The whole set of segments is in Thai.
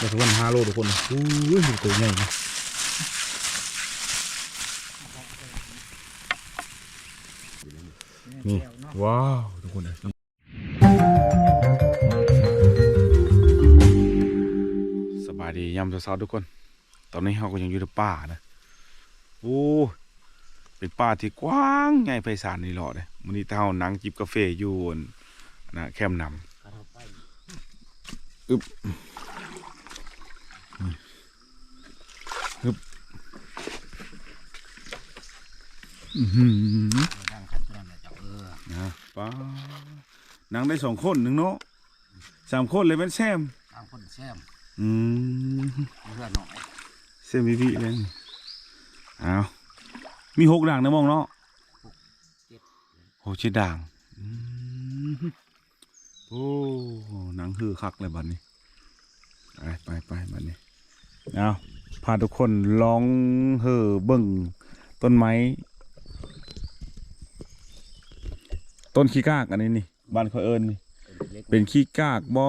มาทุกคนห้าโลทุกคนอู้ยตัวใหญ่นะนี่ว้าวทุกคนเลยสบายดียามเช้าๆทุกคน ตอนนี้เราก็ยังอยู่ในป่านะโอ้เป็นป่าที่กว้างใหญ่ไพศาลนี่หล่อเลยมันนี้เท่านั่งจิบกาแฟอยู่บนนะแคมป์นำอึบอึบ อื้อหือนะป้านั่งได้สองคนหนึ่งเนาะสามคนเลยเป็นแซมตามคนแซมอืมเพื่อนหน่อยแซมพี่พี่เลยอ้าวมีหกด่างนะมองเนาะโหเจ็ดด่างอโอ้หนังหือคักเลยบัดนี้ ไปไปไปบัดนี้เอาพาทุกคนลองเห่อเบิ่งต้นไม้ ต้นขี้กากอันนี้นี่บ้านเขาเอิญนี่เล็กเป็นขี้กากบอ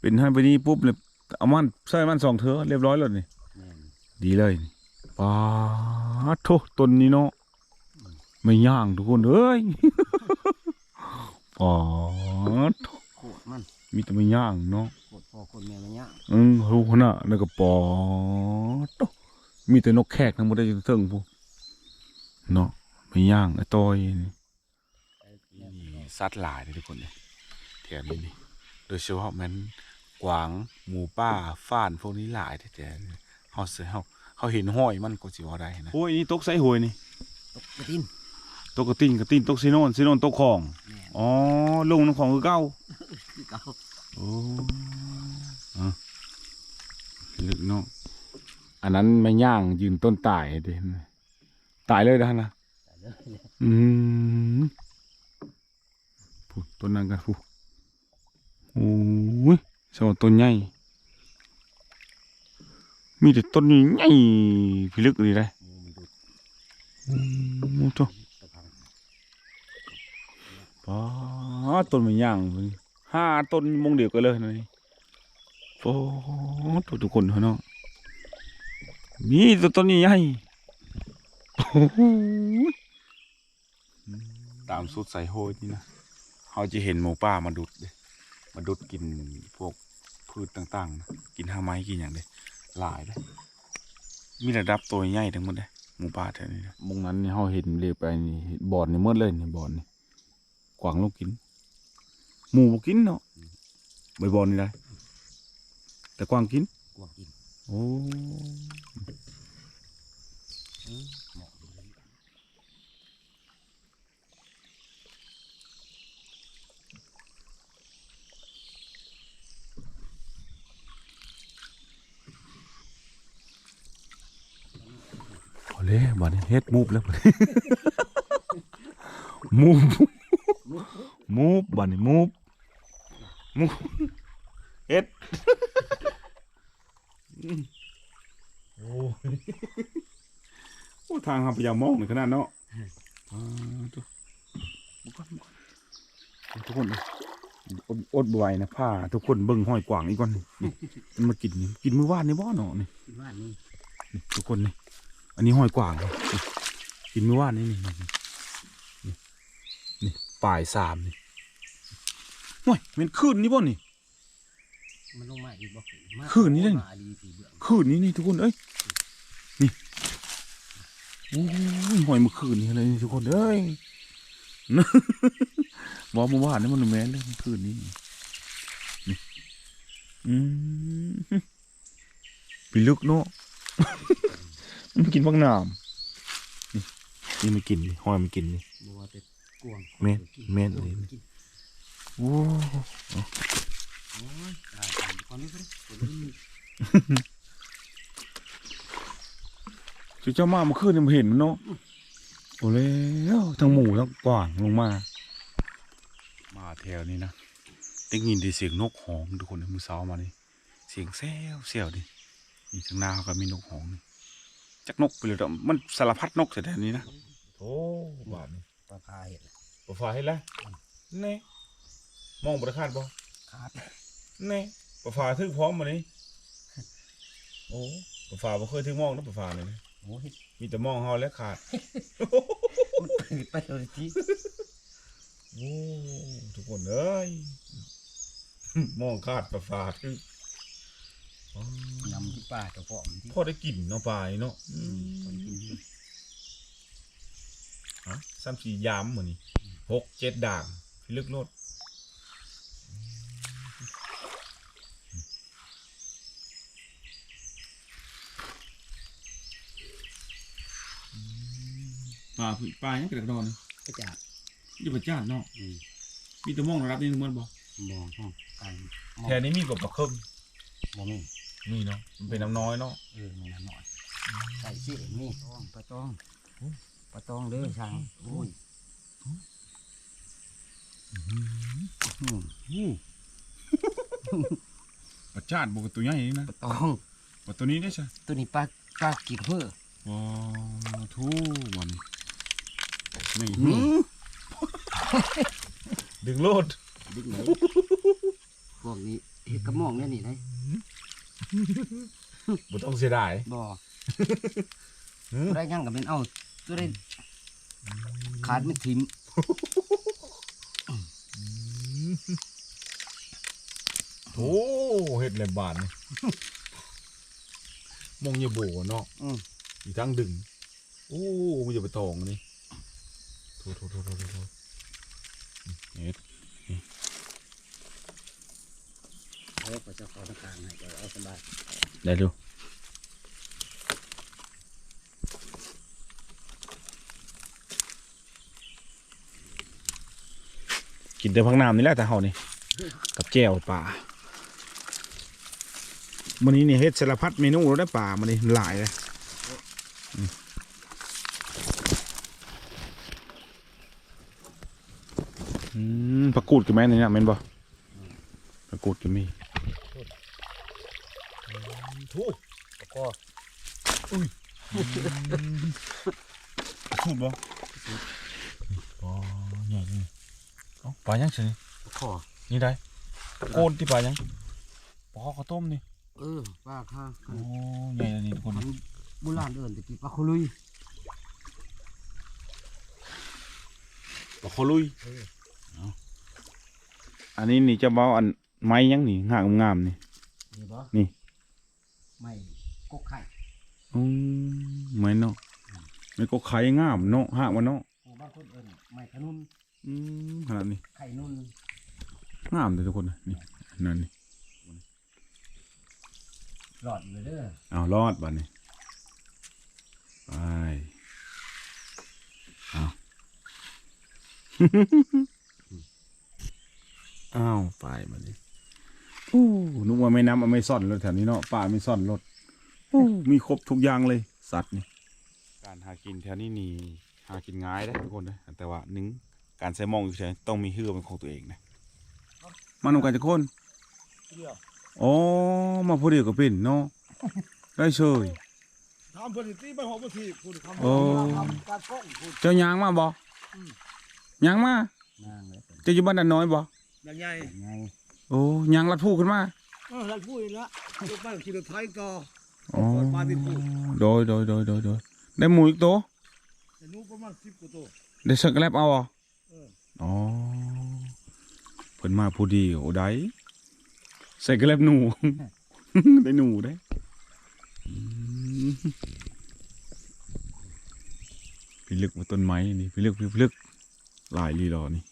เป็นให้ไปนี่ปุ๊บเลยเอามันใส่มันสองเถอะเรียบร้อยแล้วนี่แม่นดีเลยนี่ป้าดโทต้นนี้เนาะไม่ย่างทุกคนเอ้ยป้าดโทโคตรมันมีแต่ไม่ย่างเนาะโคตรพ่อคนแม่มันยากอืมรู้ขนาดแล้วก็ปอดโตมีแต่นกแขกทั้งหมดได้จนเทิงพวกเนาะไม่ย่างไอ้ต้อยนี่ สัตว์หลายเลยทุกคนเนี่ยแถวนี้นี่โดยเฉพาะแมันกวางหมูป่าฟ้านพวกนี้หลายแท้ๆเขาเสือเขาเขาเห็นห้อยมันก็สิว่าได้นะห้อยนี่ตกใส่ห้อยนี่ตกกระตินตกกระตินกระตินตกซีโนนซีโนนตกของแม่นอ๋อลงน้ำของคือเก้าคือเก่าโอ้อะลึกเนาะอันนั้นไม่ย่างยืนต้นตายเดิตายเลยนะนะแต่เด้ออืมพู ต้นนั้นกันพูโอ้ยสมต้นใหญ่มีแต่ต้นใหญ่ๆพิลึกเลยได้หมูมันดูดโอ้โหตะพังป้าต้นไม่ย่างเลยห้าต้นมงเดียวกันเลยนี่โอ้ทุกทุกคนเนาะมีแต่ต้นใหญ่ๆโอ้โหตามสุดใส่โฮยนี่นะ เขาจะเห็นหมูป่ามาดุดเลยมาดุดกินพวกพืชต่างๆนะกินห้าไม้กินอย่างเดียหลายเลยมีระดับตัวใหญ่ทั้งหมดเลยหมูป่าแถวนี้นะมงนั้นนี่เขาเห็นเลยไปนี่บอดนี่หมดเลยนี่บอดนี่กวางลูกกิน หมูบ่กินเนาะใบบอลนี่ได้แต่กวางกินกวางกินโอ้ อืมเหมาะดีเลย พอ เลยบอลนี่เฮ็ดมูบแล้วบัดนี้มูบมูบบอลนี่มูบมูบเฮ็ดโอ้โอ้ทางเราพยายามมองในขนาดเนาะอ่าทุกทุกคนเลยอดอดบ่ไหวนะผ้าทุกคนเบิ่งห้อยกวางอีกก่อนนี่มันมากินนี่กินมื้อวานนี่บ่เนาะนี่ที่บ้านนี่นี่ทุกคนนี่ อันนี้ห้อยกวางนี่นี่กินเมื่อวานนี่นี่นี่นี่นี่ปลายสามนี่ห่วยเป็นคืนนี่บ่นี่มันลงมาอีกบ่มาคืนนี้เลยมาดีสีเบื้องคืนนี้นี่ทุกคนเอ้ยนี่โอ้ยหอยเมื่อคืนนี่เลยนี่ทุกคนเอ้ยบอกเมื่อวานนี่มันแม่นเลยเมื่อคืนนี้นี่อืมปีลึกเนาะ มันกินบักน้ำนี่นี่มันกินนี่หอยมันกินนี่บัวแต่กวางแม่นแม่นกวางเลยกินโอ้โอ้ยตายตายคนนี้ก็ได้คนนี้จุเจ้ามาเมื่อคืนนี่มันเห็นมันเนาะโอ้แล้วทั้งหมูทั้งกวางลงมา มาแถวนี้นะได้ยินได้เสียงนกหองทุกคนมือเช้ามานี่เสียงแซวแซวดินี่ทางหน้าเขาก็มีนกหองนี่ จักนกไปเลยดอกมันสารพัดนกแต่แถวนี้นะโอ้บาทนี่ปลาพายอะปลาฟ้าเห็นแล้วเน่มองบริคาดบ่ขาดเน่ปลาฟ้าทึกพร้อมมานี่โอ้ปลาฝาบ่เคยถึงมองนะปลาฝาเลยนะโอ้ยมีแต่มองเฮาและขาดมันตื่นไปเลยทีโอ้ทุกคนเอ้ยมองขาดปลาฝาคืออ๋อ นำที่ป่าเจ้าพ่อมันที่พอได้กลิ่นเนาะปลานี่เนาะคนกินฮะซ้ำสียามเหมือนนี่หกเจ็ดด่างพิลึกโลดปลาปลายังกระดอนก็จะอยู่ประจานเนาะอืมมีแต่มองรับนี่ทุกคนบ่มองห้องไก่แถวนี้มีกบปลาเคิมมอง นี่นี่เนาะมันเป็นน้ำน้อยเนาะเออมันหน่อยใส่ชื่อนี่ต้องปลาตองปลาตองเด้อช่างโอ้ยอืมประจานบกตัวใหญ่นี่นะปลาตองปลาตัวนี้ได้ใช่ตัวนี้ปลาปลากินเพื่อว้าวทูมันนี่อืมดึงโลดดึกไหนพวกนี้เห็ดกระหมองเนี่ยนี่ไหน บ่ต้องเสียดายบ่หือได้ยังกับเป็นเอาตัวได้ขาดไม่ทิมโอ้เห็ดแหลมบานนี่มองอย่าโบเนาะอืมอีกทั้งดึง โอ้มันจะไปตองอันนี่โถโถโถโถโถโถเห็ด เอาไปเจ้าของกลางให้เดี๋ยวเอาสบายได้ดูกินแต่พักน้ำนี่แหละแต่เฮานี่กับแจ่วป่าวันนี้นี่เฮ็ดสารพัดเมนูแล้วได้ป่ามันนี่หลายเลยอืมผักกูดกับแม่นี่นะแม่นบ่ผักกูดกับมี ทูดแล้วก็ทูดบ่อ๋อใหญ่นี่เอ้าปลายังสิขอนี่ได้โกนที่ปลายังปลาข้าวต้มนี่ เออปลาค่ะโอ้ใหญ่เลยนี่ทุกคนมันโบราณเอิ้นตะกี้ปลาคุลุยปลาคอลุยเอาอันนี้นี่จะเบาอันไม้ยังนี่งามงามๆนี่นี่บ่นี่ ไม่กกไข่อืมไม้เนาะไม่ก็ไข่งามเนาะหากมันเนาะผู้บางคนเอิ้นไม่ขนุนอืมขนาดนี้ไข่นุ่นงามเลยทุกคนนะนี่นั่นนี่หลอดอยู่เด้อเอารอดบัดนี้ไปเอา อ้าวไปบัดนี้โอ้นึกว่าไม่น้ำมันไม่ซ่อนรถแถวนี้เนาะป่าไม่ซ่อนรถโอ้มีครบทุกอย่างเลย สัตว์นี่การหากินแถวนี้นี่หากินง่ายได้ทุกคนนะแต่ว่าหนึ่งการใส่หมองอยู่เฉยต้องมีเฮือเป็นของตัวเองนะมันนำกันจะคนเดียวอ๋อมาพอดีก็เป็นเนาะได้เชยทำผลิตที่ไปหอบทีคุณทำโอ้ทำการป้องคุณเจ้ายางมาบ่ยางมานางเลยเป็นเจ้าอยู่บ้านนันน้อยบ่ยังไงไง โอ้ยางลัดผู้ขึ้นมาเออเราพูดอีกแล้วลูกบ้านขี่รถไถก็อ๋อปลาติดผู้โดยโดยโดยโดยโดยได้หมูอีกตัวแต่นู้ประมาณสิบกว่าตัวได้เชิกแลบเอาอะเอออ๋อเพิ่นมาผู้ดีโอ้ได้ใส่กระแลบหนูได้หนูได้อืมพี่ลึกมาต้นไม้นี่พี่ลึกพี่ลึกหลายลีรอนี่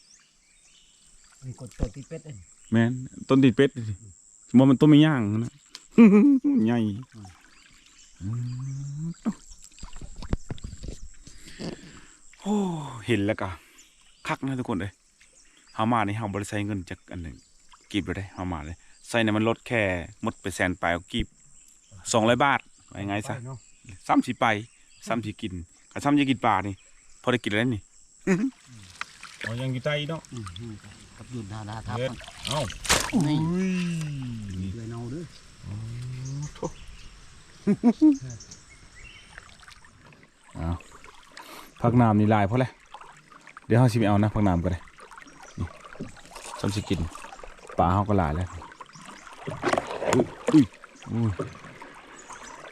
มีกดตัวที่เป็ดเอง แม่นต้นติดเป็ดสิมอมันต้นไม่ย่างนะ ใหญ่อืมโอ้เห็นแล้วก็คักนะทุกคนเลยเฮามานี่เฮาบ่ได้ใช้เงินจากอันหนึ่งกีบเลยได้เฮามาเลยใส่เนี่ยมันลดแค่หมดไปแสนปลายเอากีบสองร้อยบาทว่ายังไงซะเนาะซ้ำสิไปซ้ำสิกินถ้าซ้ำจะกินปลานี่พอได้กินแล้วนี่อ๋อยังอยู่ใต้เนาะ อืมอืมกับยุนดาดาทับเฮ็ด เอ้านี่นี่เลยเนาด้อเอาพักน้ำนี่ลายเพราะอะไรเดี๋ยวเขาสิไปเอานะพักน้ำก็ได้นี่ซ้ำสิกินปลาเขาก็หลายแล้วอุ้ยอุ้ยอุ้ย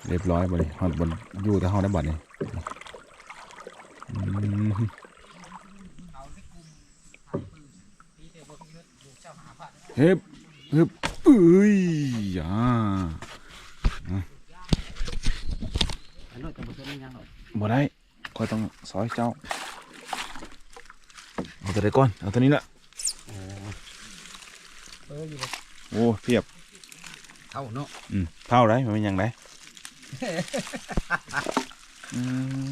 เรียบร้อยบ่นี่เฮาบ่อยู่แต่เฮาได้บัดนี่อืม เอาที่กลุ่มทางปืนปีเดียวบ่มีเงินอยู่เจ้าหาพัน เฮ็บเฮ็บเอ้ยอ่าอันนั้นจะบ่เป็นยังหรอกบ่ได้คอยต้องซอยเจ้า เอาตัวใดก่อน เอาตัวนี้ละโอ้เอออยู่โอ้เทียบเท่าเนาะอืมเท่าไรมันเป็นหยังไงอืม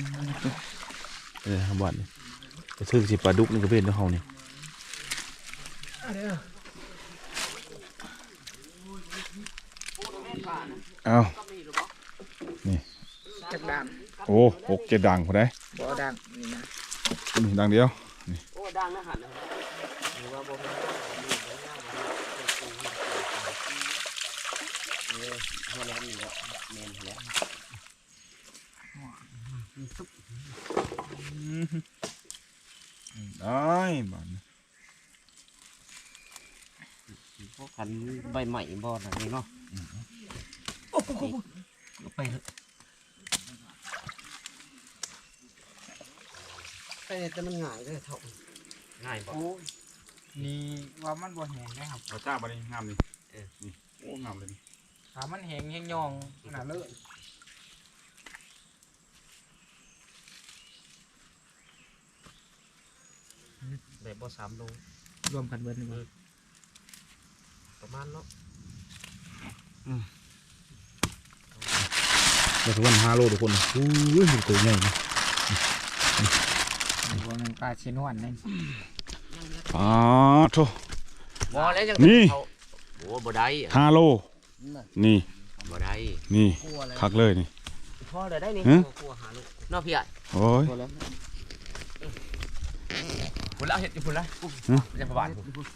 เออบัดนี่จะซื้อสิปลาดุกนี่ก็เป็นของเฮานี่ เอาจักด่างโอ้หกเจ็ดดังพอได้บ่ด่างนี่นะนี่ดังเดียวโอ้ด่างนะหันนะหรือว่าบ่แม่นเออเฮาแล้วนี่แหละแม่นแล้วมีซุปได้บัดนี้พวกขันใบใหม่บ่น่ะนี่เนาะ ไปเถอะไปแต่มันง่ายเลยเท่าง่ายบ่นี่ว่ามันบ่แหงนะครับเอาจ้าบัดนี้งามนี่เออนี่โอ้งามเลยนี่ถามันแหงแหงยองขนาดเลยแบบบ่สามโลรวมกันเบิดนี่บ่ประมาณเนาะ แล้วทุกคนห้าโลทุกคนโอ้ยตัวใหญ่นะว่ามันปลาเชนวันนี่อ๋อโถบ่แล้วจังนี่โอ้บ่ได้อะห้าโล นี่บ่ได้นี่คักเลยนี่พ่อได้ได้นี่ฮะกลัวหาลูกนาะพี่ใหญ่โอ้ยพอแล้วพุ่นละเฮ็ดอยู่พุ่นละฮะยังประบาดพุ่น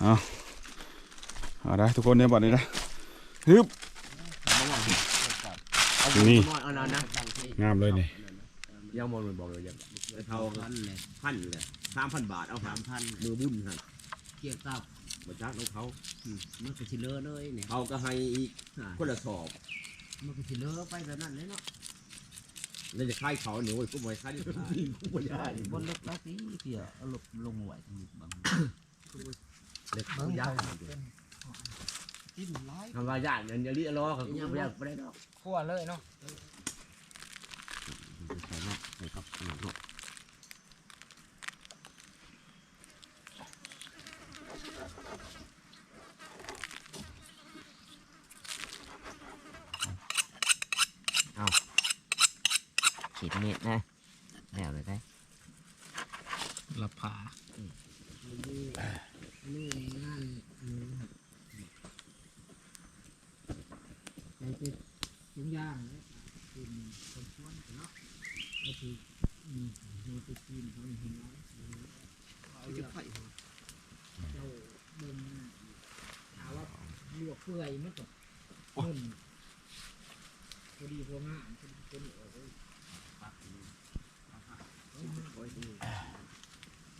เอาได้ทุกคนเนี่ยบัดนี้นะฮึบ นี่เอานานนะงามเลยนี่ยังมองมันบอกเลยยังเท่าพันเลยพันเลยสามพันบาทเอาสามพันมือบุญครับเกี่ยวกับมาจากน้องเขามันก็สิเลอเลยเนี่ยเขาก็ให้อีกคนละสอบมันก็สิเลอไปแบบนั้นเลยเนาะแล้วจะค่ายเขาหนูก็ไม่ค่ายกูไม่ได้บนเล็กแล้วสิเกี่ยเอาลงลงไหวบางเล็กกูยาก กินร้ายทำลายยากเงินเยอะๆล้อเขากูไม่ได้ไม่ได้ดอกคั่วเลยเนาะใส่เนาะใส่กับขนมเนาะขีดเม็ดนะแล้วเลยได้ละผา นี่นั่นไอ้เป็นทุกอย่างเลยเป็นคนชวนเนาะก็คือมีโนติกินเขาเห็นแล้วเขาจะไข่เจ้าเบิ่งถามว่าลวก เปื่อยมันก็นุ่มพอดีพองามพอดีคนออกเลยปักเลยปักปักโอ้ยโอ้ย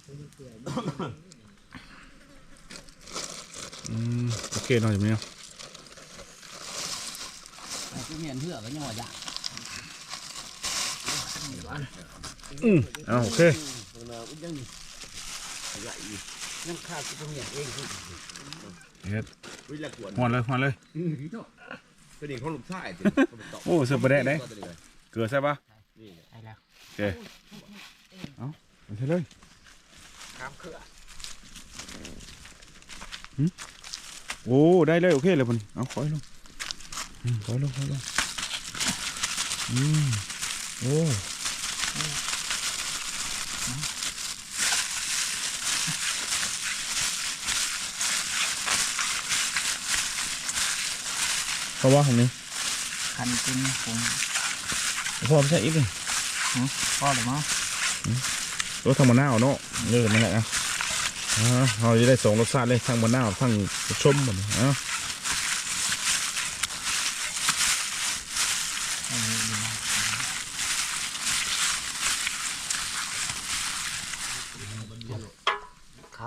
โอ้ยเปื่อยมันอืมโอเคหน่อยไหมเนี่ยแต่ก็เห็นเพื่อก็ยังว่าอยากอืมเอาโอเคเรายังใหญ่ยังข้าวก็เห็นเองคือ เฮ็ดวิลากวนหอนเลยหอนเลยตัวนี้เขาลุกท่ายโอ้เสือประแดะได้เกลือใช่ปะนี่ไอ้แล้วโอเคเอาไปใช่เลยข้ามเครือโอ้ได้เลยโอเคเลยมันเอาคอยลงอืมคอยลงคอยลงอืมโอ้ เพราะว่าของนี้คันกินปรุงพ่อไม่ใช่อีกเลยพอหรือมั้งรสทางมะนาวเนาะเออนั่นแหละอะอ่าเราจะได้สองรสชาติเลยทั้งมะนาวทั้งชมหมดเลยอะค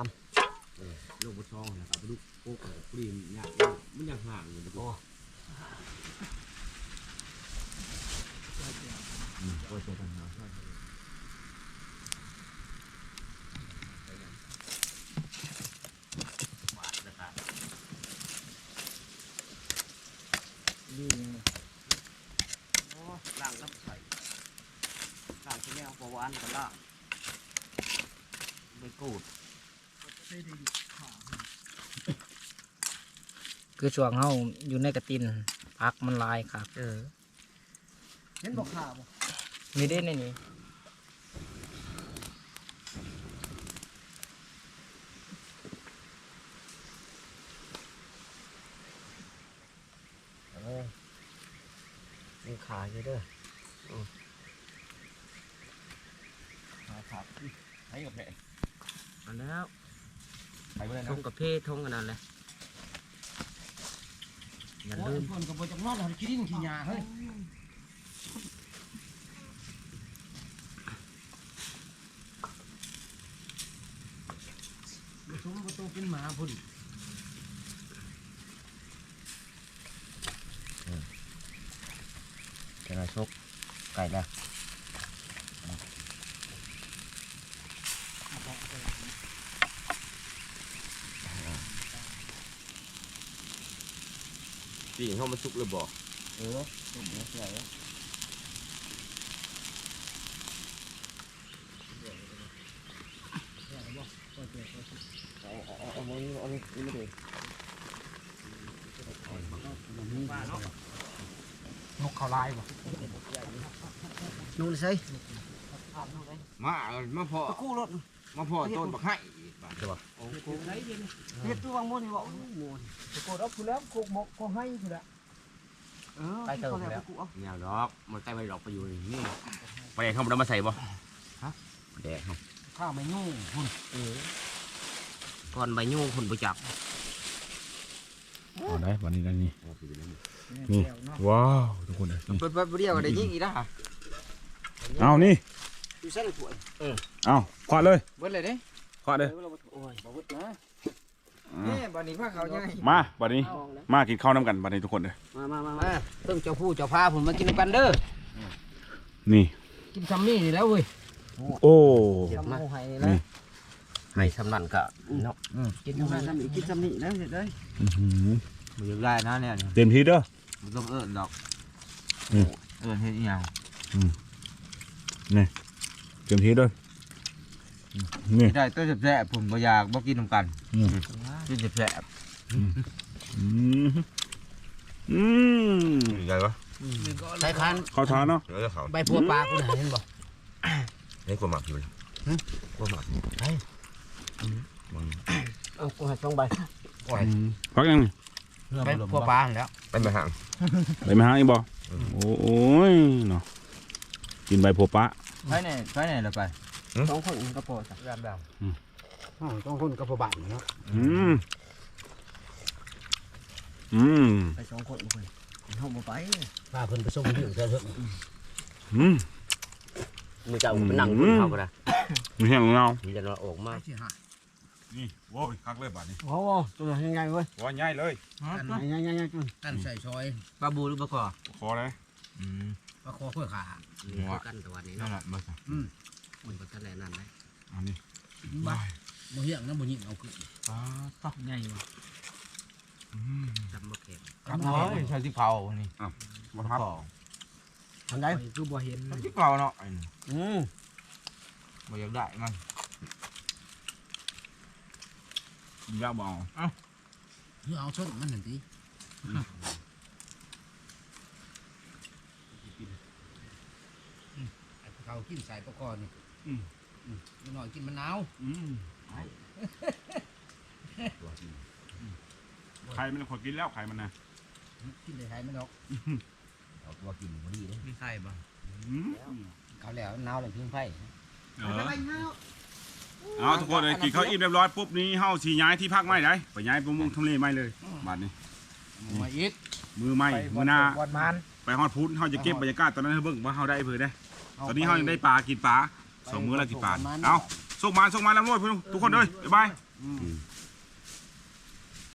ำลูกบุญทองนะครับไปดูโป๊กกับปรีมยากมันยังห่างอยู่นะพ่อ 嗯，我觉得你下。 คือช่วงเฮาอยู่ในกระตินพักมันลายครับเออเห็นบอกข่าวมีได้ในนี้มีขาอยู่ด้วยครับให้กับแม่อันแล้วไปเมื่อทนั้งกับเพศทงกันนั่นแหละ อย่าโอ้ลืยมเพื่อนกับบจักนอนหันขี้ดินขี้หญ้าเฮ้ยมาชมประตูเป็นหมาพุ่นจะมาชกไก่แล้ว ปีงเขามาชุกเลยบอกเออผมไม่ใช่แล้วเอาเอาเอาเอานี้เอานี้ไม่ได้นกเขาลายบ่นู่นใช่มามาพอกู้รถมาพอต้นบักให้ ใช่ปะเฮ็ดตัววางมวนนี่บอกมวนตะกู้รับคุณแล้วโคกหมกก็ให้คุณละเออไปเติมแล้วเนี่ยดอกมันใกล้ไปดอกไปอยู่นี่ไปแดกเข้ามาแล้วมาใส่บ่ฮะแดกเขาข้าวไม่ยุ่งคุณก่อนใบยูคุณประจักเอาได้วันนี้ได้นี่เอาไปอยู่ในนี้นี่ว้าวทุกคนเลยนี่เปิดเปิดเดียวก็ได้ยิงอีกแล้วเอานี่อยู่เส้นถ้วยเอาขวาดเลยเบิดเลยเด้ ขวาดเลยโอ้ยบ่วุดนะนี่บัดนี้พาเขาใหญ่มาบัดนี้ มากินข้าวน้ำกันบัดนี้ทุกคนเลยมามามามาเพิ่งเจ้าผู้เจ้าพาผมมากินกันเด้อนี่ กินซัมนี่นี่แล้วเว้ยโอ้ทำโมไห้นี่แล้วให้สำนันก็เนาะกินทำไมทำอีกกินทำนี่แล้วเสร็จเลยอื้อหือมันยังได้นะเนี่ยเต็มที่เด้อมันต้องเอิ้นดอกอืมเอิ้นเฮ็ดอีหยังเต็มที่เด้อ นี่ได้ตัวแซ่บๆผมบ่อยากบ่กินนำกันอืมกินแซ่บอืมอืมใหญ่ปะใส่คันเข้าทานเนาะเออเขาใบพัวปลาคุณเห็นบ่ให้ความหมักอยู่เลยความหมักเอากูให้สองใบอืมพักยังนี่ใบพัวปลาแล้วไปมาห่างไปมาหาอีกบ่โอ้โอ้ยเนาะกินใบโพปะไปไหนไปไหนเราไป สองคนก็พอจ้ะรามดาวอ๋อสองคนก็พอบานเนาะอืมอืมไปสองคนคนเฮาบ่ไปพาเพิ่นไปส่งถึงเถอะอืมมือจะเอาไปนั่งบนเขาก็ได้มีแห้งเงามีแต่เราออกมานี่โว้ยคักเลยบาดนี้โอ้โหตัวยังไงเว้ยว่าใหญ่เลยยังไงยังไงจุนกันใส่ซอยปลาบูหรือปลาคอคอเลยอืมปลาคอเพื่อขากันตัวนี้นั่นเนาะแหละมาสิมั นก็ทะเลนั่นเลยอันนี้บ้าบ่เหี้ยงนะบ่ยิงเอาคือปลาตักใหญ่ว่ะอืมจำบ่เข็มครับน้อยใช่ที่เผานี่บ่ทับทำได้คือบ่เห็นที่เผาเนาะไอ้นี่อืมบ่อยากได้มันกินยากบ่เอาเพื่อเอาส้นมันนั่นติเขากินใส่ปลาคอนี่ อืมหน่อยกินมะนาวอืมไข่มันขอกินแล้วไข่มันนะกินได้หายมันดอกเอาตัวกินบ่ดีเลยไม่ใช่บ่อืมเขาแล้วนาวเลยพิงไฟเออเอาทุกคนเลยกินข้าวอิ่มเรียบร้อยปุ๊บนี้เฮาสีย้ายที่พักใหม่ได้ไปย้ายประมงทำเลใหม่เลยบาดนี้มาอีกมือใหม่มือหน้าวัดมันไปฮอดพุ้นเฮาจะเก็บบรรยากาศตอนนั้นให้เบิ่งว่าเฮาได้เผื่อได้ ตอนนี้เฮายังได้ปลากินปลา สองมื้อแล้วกินปลาเอาส่งมาส่งมาแล้วด้วยทุกคนเลยบ๊ายบาย